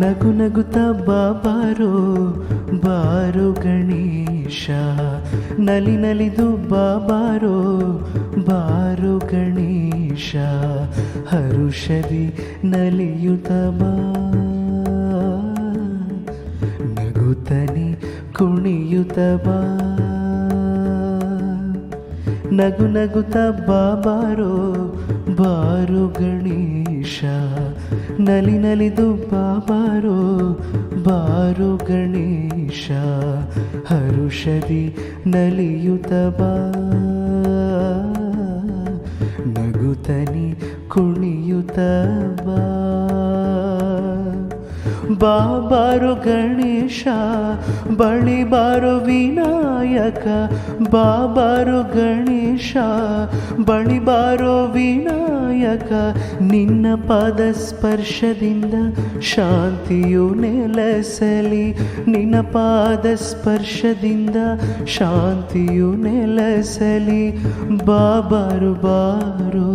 ನಗು ನಗುತ ಬಾಬಾರೋ, ಬಾರೋ ಗಣೇಶ. ನಲಿ ನಲಿದು ಬಾಬಾರೋ, ಬಾರೋ ಗಣೇಶ. ಹರುಷದಿ ನಲಿಯುತ ಬಾ. ನಗುತನಿ ಕುಣಿಯುತ ಬಾ. ನಗು ಬಾಬಾರೋ ಬಾರು ಗಣೇಶ ನಲಿ ನಲಿದು ಬಾಬಾರೋ ಬಾರು ಗಣೇಶ ಹರುಷದಿ ನಲಿಯುತ ಬಾ. ನಗುತನಿ ಕುಣಿಯುತ ಬಾ. ಬಾಬಾರು ಗಣೇಶ, ಬಳಿ ಬಾರು ವಿನಾಯಕ, ಬಾಬಾರು ಗಣೇಶ, ಬಳಿ ಬಾರೋ ವಿನಾಯಕ, ನಿನ್ನ ಪಾದ ಸ್ಪರ್ಶದಿಂದ ಶಾಂತಿಯು ನೆಲೆಸಲಿ. ನಿನ್ನ ಪಾದ ಸ್ಪರ್ಶದಿಂದ ಶಾಂತಿಯು ನೆಲೆಸಲಿ. ಬಾಬಾರು ಬಾರು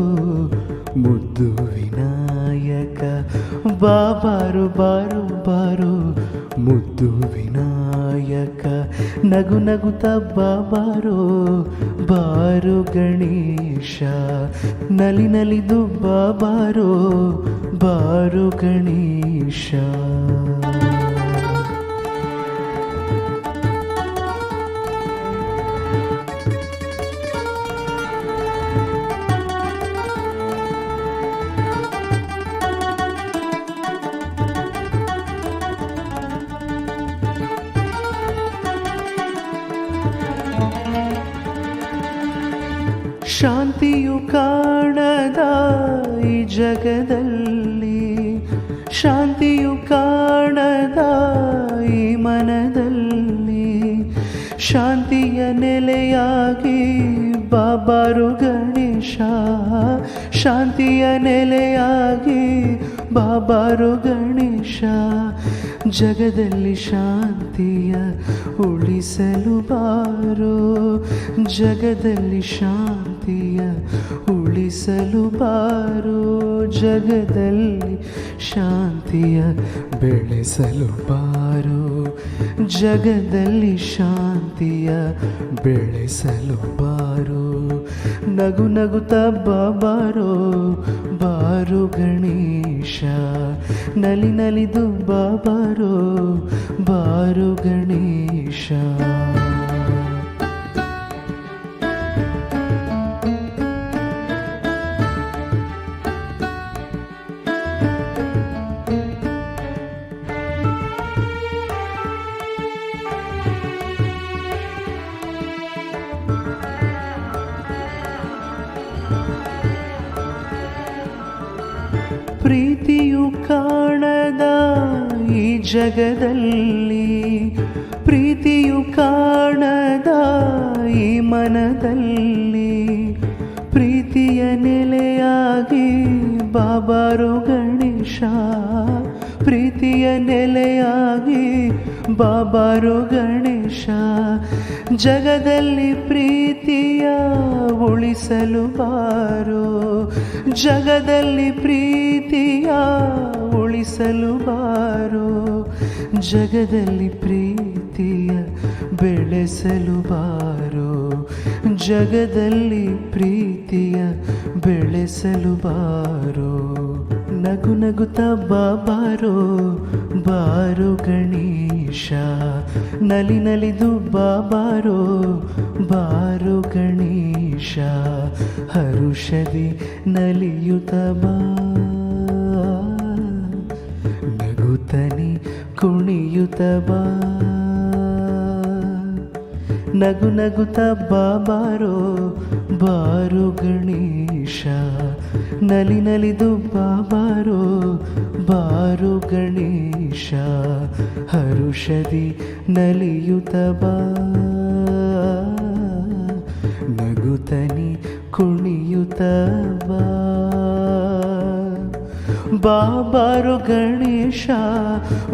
ಮುದ್ದು ಬಾಬಾರು ಬಾರು ಬಾರು ಮುದ್ದು ವಿನಾಯಕ ನಗು ನಗುತ್ತ ಬಾಬಾರೋ ಬಾರು ಗಣೇಶ ನಲಿ ನಲಿದು ಬಾಬಾರೋ ಬಾರು ಗಣೇಶ. ಶಾಂತಿಯು ಕಾಣದ ಈ ಜಗದಲ್ಲಿ. ಶಾಂತಿಯು ಕಾಣದ ಈ ಮನದಲ್ಲಿ. ಶಾಂತಿಯ ನೆಲೆಯಾಗಿ ಬಾಬಾರು ಗಣೇಶ ಶಾಂತಿಯ ನೆಲೆಯಾಗಿ ಬಾಬಾರು ಗಣೇಶ ಜಗದಲ್ಲಿ ಶಾಂತಿಯ ಉಳಿಸಲು ಬಾರೋ. ಜಗದಲ್ಲಿ ಶಾಂತಿಯ ಉಳಿಸಲು ಬಾರೋ. ಜಗದಲ್ಲಿ ಶಾಂತಿಯ ಬೆಳೆಸಲು ಬಾರೋ. ಜಗದಲ್ಲಿ ಶಾಂತಿಯ ಬೆಳೆಸಲು ಬಾರೋ. ನಗು ನಗುತ್ತ ಬಾರೋ. ಬಾರು ಗಣೇಶ. ನಲಿ ನಲಿದು ಬಾಬಾರೋ ಬಾರು ಗಣೇಶ. ಪ್ರೀತಿಯು ಕಾಣದ ಈ ಜಗದಲ್ಲಿ ಪ್ರೀತಿಯು ಕಾಣದ ಈ ಮನದಲ್ಲಿ ಪ್ರೀತಿಯ ನೆಲೆಯಾಗಿ ಬಾಬಾರು ಗಣೇಶ ಪ್ರೀತಿಯ ನೆಲೆಯಾಗಿ ಬಾಬಾರು ಗಣೇಶ ಜಗದಲ್ಲಿ ಪ್ರೀತಿಯ ಉಳಿಸಲು ಬಾರು. ಜಗದಲ್ಲಿ ಪ್ರೀತಿಯ ಉಳಿಸಲು ಬಾರು. ಜಗದಲ್ಲಿ ಪ್ರೀತಿಯ ಬೆಳೆಸಲು ಬಾರು. ಜಗದಲ್ಲಿ ಪ್ರೀತಿಯ ಬೆಳೆಸಲು ಬಾರೋ. ನಗು ನಗುತ್ತ ಬಾಬಾರೋ ಬಾರೋ ಗಣೇಶ. ನಲಿ ನಲಿದು ಬಾ, ಬಾರೋ ಗಣೇಶ. ಹರುಷದಿ ನಲಿಯುತ ಬಾ. ನಗುತನಿ ಕುಣಿಯುತ ಬಾ. ನಗು ನಗುತ್ತ ಬಾಬಾರೋ ಬಾರು ಗಣೇಶ ನಲಿ ನಲಿದು ಬಾಬಾರೋ ಬಾರು ಗಣೇಶ ಹರುಷದಿ ನಲಿಯುತ ಬಾ. ನಗುತನಿ ಕುಣಿಯುತ ಬಾಬಾರು ಗಣೇಶ,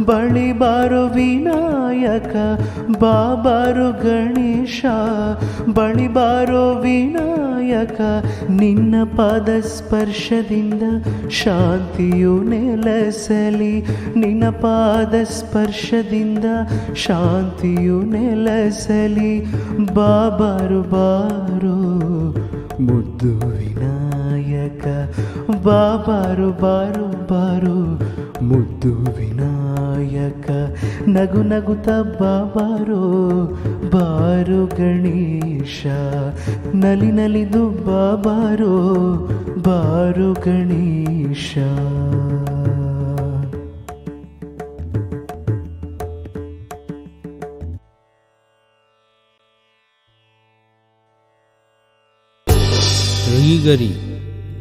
ಬಳಿ ಬಾರು ವಿನಾಯಕ, ಬಾಬಾರು ಗಣೇಶ, ಬಳಿ ಬಾರೋ ವಿನಾಯಕ, ನಿನ್ನ ಪಾದ ಸ್ಪರ್ಶದಿಂದ ಶಾಂತಿಯು ನೆಲೆಸಲಿ. ನಿನ್ನ ಪಾದ ಸ್ಪರ್ಶದಿಂದ ಶಾಂತಿಯು ನೆಲೆಸಲಿ. ಬಾಬಾರು ಬಾರು ಮುದ್ದು ವಿನಾಯಕ ಬಾಬಾರು, ಬಾರು ಬಾರು. ಮುದ್ದು ವಿನಾಯಕ, ನಗು ನಗುತ ಬಾಬಾರೋ. ಬಾರು ಗಣೇಶ, ನಲಿ ನಲಿದು ಬಾಬಾರೋ. ಬಾರು ಗಣೇಶ. ಶ್ರೀಗರಿ.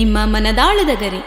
ನಿಮ್ಮ ಮನದಾಳದ ಗರಿ.